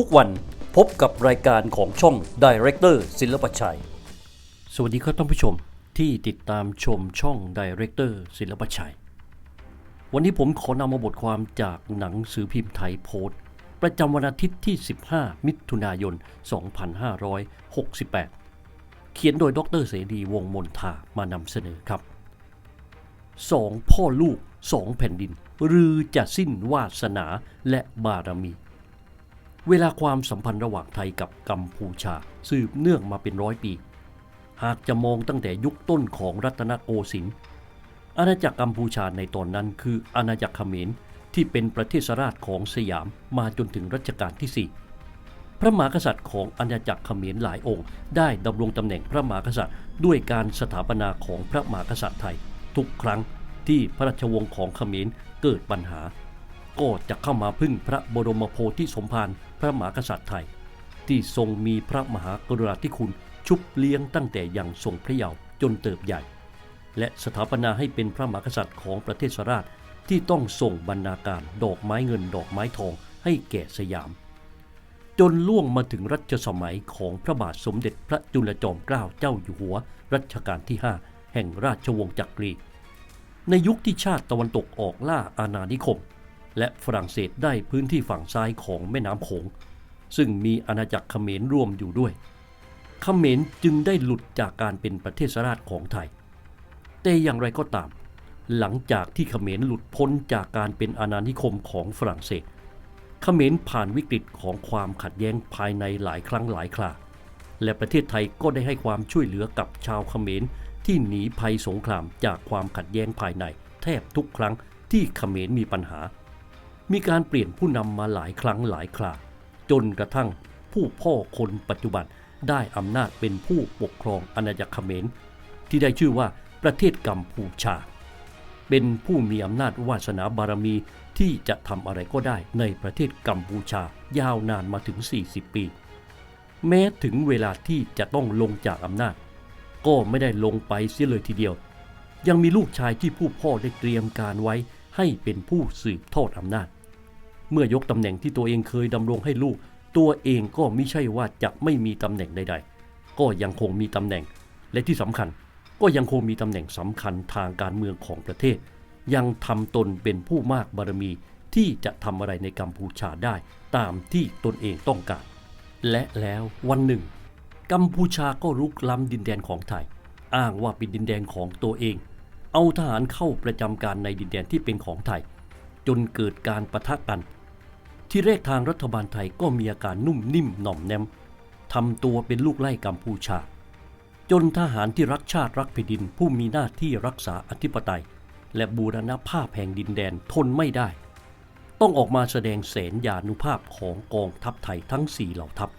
ทุกวันพบกับรายการของช่อง Director ศิลปชัย สวัสดีครับท่านผู้ชมที่ติดตามชมช่อง Director ศิลปชัย วันนี้ผมขอนำมาบทความจากหนังสือพิมพ์ไทยโพสต์ ประจำวันอาทิตย์ที่ 15 มิถุนายน 2568 เขียนโดยดรเสรีวงมนทามานำเสนอครับสองพ่อลูกสองแผ่นดินหรือจะสิ้นวาสนาและบารมี เวลาความสัมพันธ์ระหว่างไทยกับกัมพูชา สืบเนื่องมาเป็นร้อยปี หากจะมองตั้งแต่ยุคต้นของรัตนโกสินทร์อาณาจักรกัมพูชาในตอนนั้นคืออาณาจักรเขมรที่เป็นประเทศราชของสยามมาจนถึงรัชกาลที่ 4 พระมหากษัตริย์ของอาณาจักรเขมรหลายองค์ ได้ดำรงตำแหน่งพระมหากษัตริย์ ด้วยการสถาปนาของพระมหากษัตริย์ไทย ทุกครั้งที่พระราชวงศ์ของเขมรเกิดปัญหา ก็จะเข้ามาพึ่งพระบรมโพธิสมภารพระมหากษัตริย์ไทย ที่ทรงมีพระมหากรุณาธิคุณชุบเลี้ยงตั้งแต่ยังทรงพระเยาว์จนเติบใหญ่ และสถาปนาให้เป็นพระมหากษัตริย์ของประเทศสราชที่ต้องส่งบรรณาการดอกไม้เงินดอกไม้ทองให้แก่สยาม จนล่วงมาถึงรัชสมัยของพระบาทสมเด็จพระจุลจอมเกล้าเจ้าอยู่หัว รัชกาลที่ 5 แห่งราชวงศ์จักรี ในยุคที่ชาติตะวันตกออกล่าอาณานิคม และฝรั่งเศสได้พื้นที่ฝั่งซ้ายของแม่น้ำโขง ซึ่งมีอาณาจักรเขมรร่วมอยู่ด้วย เขมรจึงได้หลุดจากการเป็นประเทศราชของไทย แต่อย่างไรก็ตาม หลังจากที่เขมรหลุดพ้นจากการเป็นอาณานิคมของฝรั่งเศส เขมรผ่านวิกฤตของความขัดแย้งภายในหลายครั้งหลายครา และประเทศไทยก็ได้ให้ความช่วยเหลือกับชาวเขมรที่หนีภัยสงครามจากความขัดแย้งภายในแทบทุกครั้งที่เขมรมีปัญหา มีการเปลี่ยนผู้นำมาหลายครั้งหลายคราจนกระทั่งผู้พ่อคนปัจจุบันได้อำนาจเป็นผู้ปกครองอาณาจักรเขมร ที่ได้ชื่อว่าประเทศกัมพูชา เป็นผู้มีอำนาจวาสนาบารมีที่จะทำอะไรก็ได้ในประเทศกัมพูชายาวนานมาถึง 40 ปี แม้ถึงเวลาที่จะต้องลงจากอำนาจ ก็ไม่ได้ลงไปเสียเลยทีเดียว ยังมีลูกชายที่ผู้พ่อได้เตรียมการไว้ให้เป็นผู้สืบทอดอำนาจ เมื่อยกตำแหน่งที่ตัวเองเคยดำรงให้ลูก ตัวเองก็ไม่ใช่ว่าจะไม่มีตำแหน่งใดๆ ก็ยังคงมีตำแหน่ง และที่สำคัญก็ยังคงมีตำแหน่งสำคัญทางการเมืองของประเทศ ยังทำตนเป็นผู้มากบารมีที่จะทำอะไรในกัมพูชาได้ตามที่ตนเองต้องการ และแล้ววันหนึ่ง กัมพูชาก็รุกล้ำดินแดนของไทย อ้างว่าเป็นดินแดนของตัวเอง เอาทหารเข้าประจำการในดินแดนที่เป็นของไทย จนเกิดการประทะกัน ที่แรกทางรัฐบาลไทยก็มีอาการนุ่มนิ่มหน่อมแนมทำตัวเป็นลูกไล่กัมพูชา จนทหารที่รักชาติรักแผ่นดินผู้มีหน้าที่รักษาอธิปไตย และบูรณภาพแห่งดินแดนทนไม่ได้ ต้องออกมาแสดงแสนยานุภาพของกองทัพไทยทั้งสี่เหล่าทัพ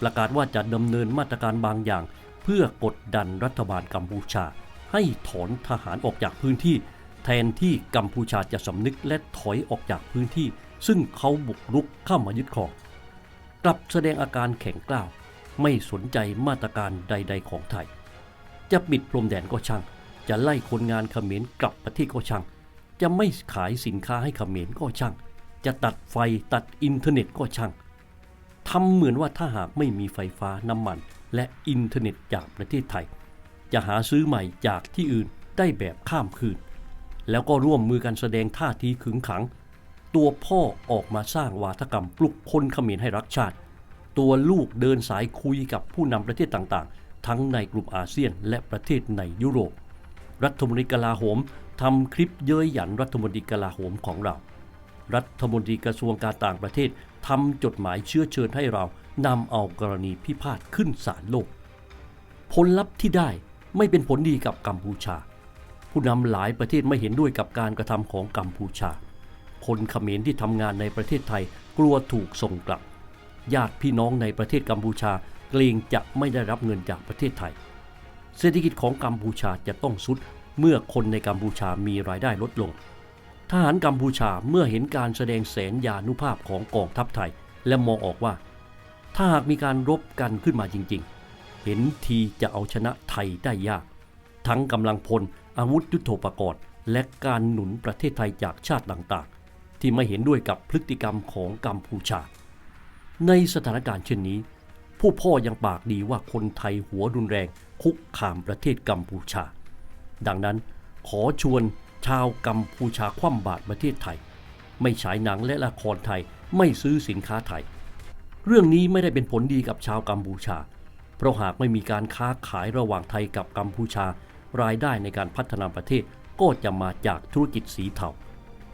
ประกาศว่าจะดำเนินมาตรการบางอย่าง เพื่อกดดันรัฐบาลกัมพูชา ให้ถอนทหารออกจากพื้นที่ แทนที่กัมพูชาจะสำนึกและถอยออกจากพื้นที่ ซึ่งเขาบุกรุกเข้ามายึดครอง กลับแสดงอาการแข็งกร้าว ไม่สนใจมาตรการใด ๆ ของไทย จะปิดพรมแดนก็ช่าง จะไล่คนงานเขมรกลับประเทศก็ช่าง จะไม่ขายสินค้าให้เขมรก็ช่าง จะตัดไฟตัดอินเทอร์เน็ตก็ช่างทำเหมือนว่าถ้าหากไม่มีไฟฟ้าน้ำมัน และอินเทอร์เน็ตจากประเทศไทย จะหาซื้อใหม่จากที่อื่นได้แบบข้ามคืน แล้วก็ร่วมมือกันแสดงท่าทีขึงขัง ตัวพ่อออกมาสร้างวาทกรรมปลุกคนเขมรให้รักชาติ ตัวลูกเดินสายคุยกับผู้นำประเทศต่างๆ ทั้งในกลุ่มอาเซียนและประเทศในยุโรป รัฐมนตรีกลาโหมทำคลิปเย้ยหยันรัฐมนตรีกลาโหมของเรา รัฐมนตรีกระทรวงการต่างประเทศทำจดหมายเชื้อเชิญให้เรานำเอากรณีพิพาทขึ้นศาลโลก ผลลัพธ์ที่ได้ไม่เป็นผลดีกับกัมพูชา ผู้นำหลายประเทศไม่เห็นด้วยกับการกระทำของกัมพูชา คนเขมรที่ทำงานในประเทศไทยกลัวถูกส่งกลับ ญาติพี่น้องในประเทศกัมพูชาเกรงจะไม่ได้รับเงินจากประเทศไทย เศรษฐกิจของกัมพูชาจะต้องสุดเมื่อคนในกัมพูชามีรายได้ลดลง ทหารกัมพูชาเมื่อเห็นการแสดงแสนยานุภาพของกองทัพไทย และมองออกว่า ถ้าหากมีการรบกันขึ้นมาจริง ๆ เห็นทีจะเอาชนะไทยได้ยาก ทั้งกำลังพลอาวุธยุโทโธปกรณ์และการหนุนประเทศไทยจากชาติต่างๆ ที่ไม่เห็นด้วยกับพฤติกรรมของกัมพูชา ในสถานการณ์เช่นนี้ ผู้พ่อยังปากดีว่าคนไทยหัวรุนแรงคุกคามประเทศกัมพูชา ดังนั้นขอชวนชาวกัมพูชาคว่ำบาตรประเทศไทย ไม่ฉายหนังและละครไทยไม่ซื้อสินค้าไทย เรื่องนี้ไม่ได้เป็นผลดีกับชาวกัมพูชา เพราะหากไม่มีการค้าขายระหว่างไทยกับกัมพูชารายได้ในการพัฒนาประเทศก็จะมาจากธุรกิจสีเทา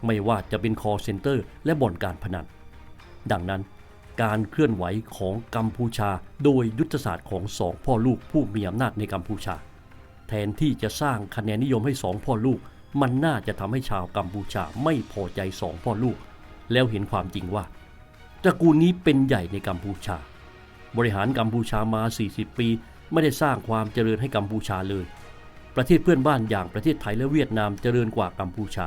ไม่ว่าจะเป็น call center และบ่อนการพนัน ดังนั้น การเคลื่อนไหวของกัมพูชาโดยยุทธศาสตร์ของสองพ่อลูกผู้มีอำนาจในกัมพูชา แทนที่จะสร้างคะแนนนิยมให้สองพ่อลูก มันน่าจะทำให้ชาวกัมพูชาไม่พอใจสองพ่อลูก แล้วเห็นความจริงว่าตระกูลนี้เป็นใหญ่ในกัมพูชา บริหารกัมพูชามา 40 ปี ไม่ได้สร้างความเจริญให้กัมพูชาเลย ประเทศเพื่อนบ้านอย่างประเทศไทยและเวียดนามเจริญกว่ากัมพูชา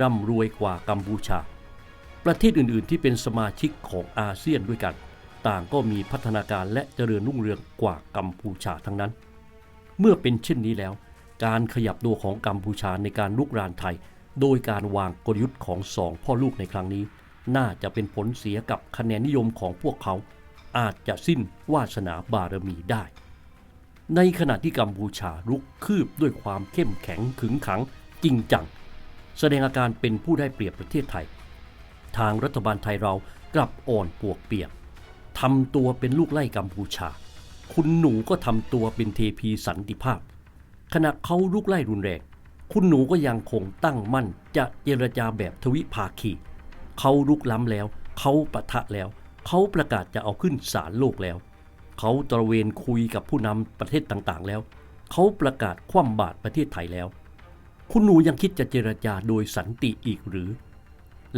ร่ำรวยกว่ากัมพูชา ประเทศอื่นๆ ที่เป็นสมาชิกของอาเซียนด้วยกัน ต่างก็มีพัฒนาการและเจริญรุ่งเรืองกว่ากัมพูชาทั้งนั้น เมื่อเป็นเช่นนี้แล้ว การขยับตัวของกัมพูชาในการลุกรานไทย โดยการวางกลยุทธ์ของสองพ่อลูกในครั้งนี้ น่าจะเป็นผลเสียกับคะแนนนิยมของพวกเขา อาจจะสิ้นวาสนาบารมีได้ในขณะที่กัมพูชาลุกคืบด้วยความเข้มแข็งขึงขังจริงจัง แสดงอาการเป็นผู้ได้เปรียบประเทศไทย ทางรัฐบาลไทยเรากลับอ่อนปวกเปียกทำตัวเป็นลูกไล่กัมพูชา คุณหนูก็ทำตัวเป็นเทพีสันติภาพ ขณะเขาลุกไล่รุนแรง คุณหนูก็ยังคงตั้งมั่นจะเจรจาแบบทวิภาคี เขาลุกล้ำแล้ว เขาปะทะแล้ว เขาประกาศจะเอาขึ้นศาลโลกแล้ว เขาตระเวนคุยกับผู้นำประเทศต่างๆแล้ว เขาประกาศคว่ำบาตรประเทศไทยแล้ว คุณหนูยังคิดจะเจรจาโดยสันติอีกหรือ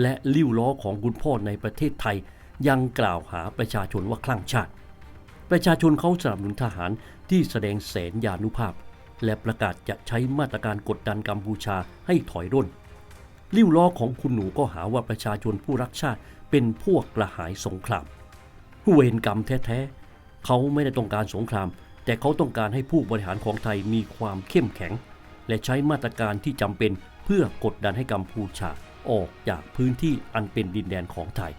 และลิ้วล้อของคุณพ่อในประเทศไทยยังกล่าวหาประชาชนว่าคลั่งชาติ ประชาชนเขาสนับสนุนทหารที่แสดงแสนยานุภาพ และประกาศจะใช้มาตรการกดดันกัมพูชาให้ถอยร่น ลิ้วล้อของคุณหนูก็หาว่าประชาชนผู้รักชาติเป็นพวกกระหายสงคราม เวรกรรมแท้ๆ เขาไม่ได้ต้องการสงคราม แต่เขาต้องการให้ผู้บริหารของไทยมีความเข้มแข็ง และใช้มาตรการที่จำเป็นเพื่อกดดันให้กัมพูชาออกจากพื้นที่อันเป็นดินแดนของไทย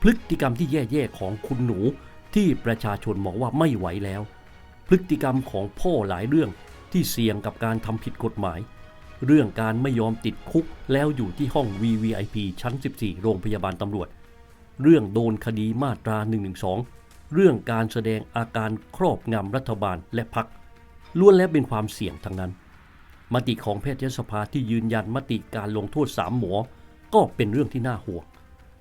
พฤติกรรมที่แย่ๆของคุณหนูที่ประชาชนมองว่าไม่ไหวแล้ว พฤติกรรมของพ่อหลายเรื่องที่เสี่ยงกับการทำผิดกฎหมาย เรื่องการไม่ยอมติดคุกแล้วอยู่ที่ห้อง VVIP ชั้น 14 โรงพยาบาลตำรวจ เรื่องโดนคดีมาตรา 112 เรื่องการแสดงอาการครอบงำรัฐบาลและพักล้วนแล้วเป็นความเสี่ยงทั้งนั้น มติของแพทยสภาที่ยืนยันมติการลงโทษสามหมอ ก็เป็นเรื่องที่น่าห่วง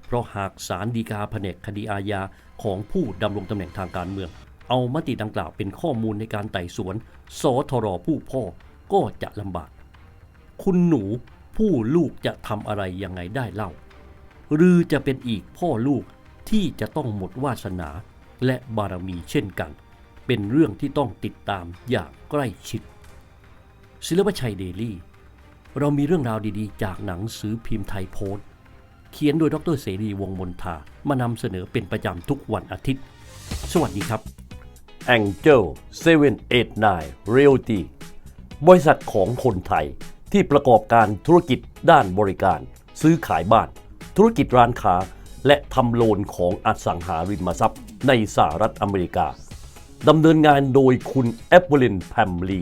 เพราะหากศาลฎีกาแผนกคดีอาญาของผู้ดำรงตำแหน่งทางการเมือง เอามติดังกล่าวเป็นข้อมูลในการไต่สวน สทรผู้พ่อก็จะลำบาก คุณหนูผู้ลูกจะทำอะไรยังไงได้เล่า หรือจะเป็นอีกพ่อลูกที่จะต้องหมดวาสนาและบารมีเช่นกัน เป็นเรื่องที่ต้องติดตามอย่างใกล้ชิด ศิลปชัยเดลี่ เรามีเรื่องราวดีๆ จากหนังสือพิมพ์ไทยโพสต์เขียนโดยดรเสรีวงมนทามานำเสนอเป็นประจำทุกวันอาทิตย์ สวัสดีครับ Angel 789 Realty บริษัทของคนไทยที่ประกอบการธุรกิจด้านบริการ ซื้อขายบ้าน ธุรกิจร้านค้า และทำโลนของอสังหาริมทรัพย์ในสหรัฐอเมริกาดำเนินงานโดยคุณแอปเปิลินแพมลี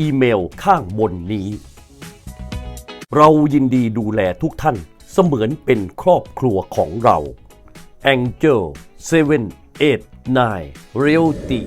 อีเมลข้างบนนี้ เรายินดีดูแลทุกท่านเสมือนเป็นครอบครัวของเรา Angel 789 Realty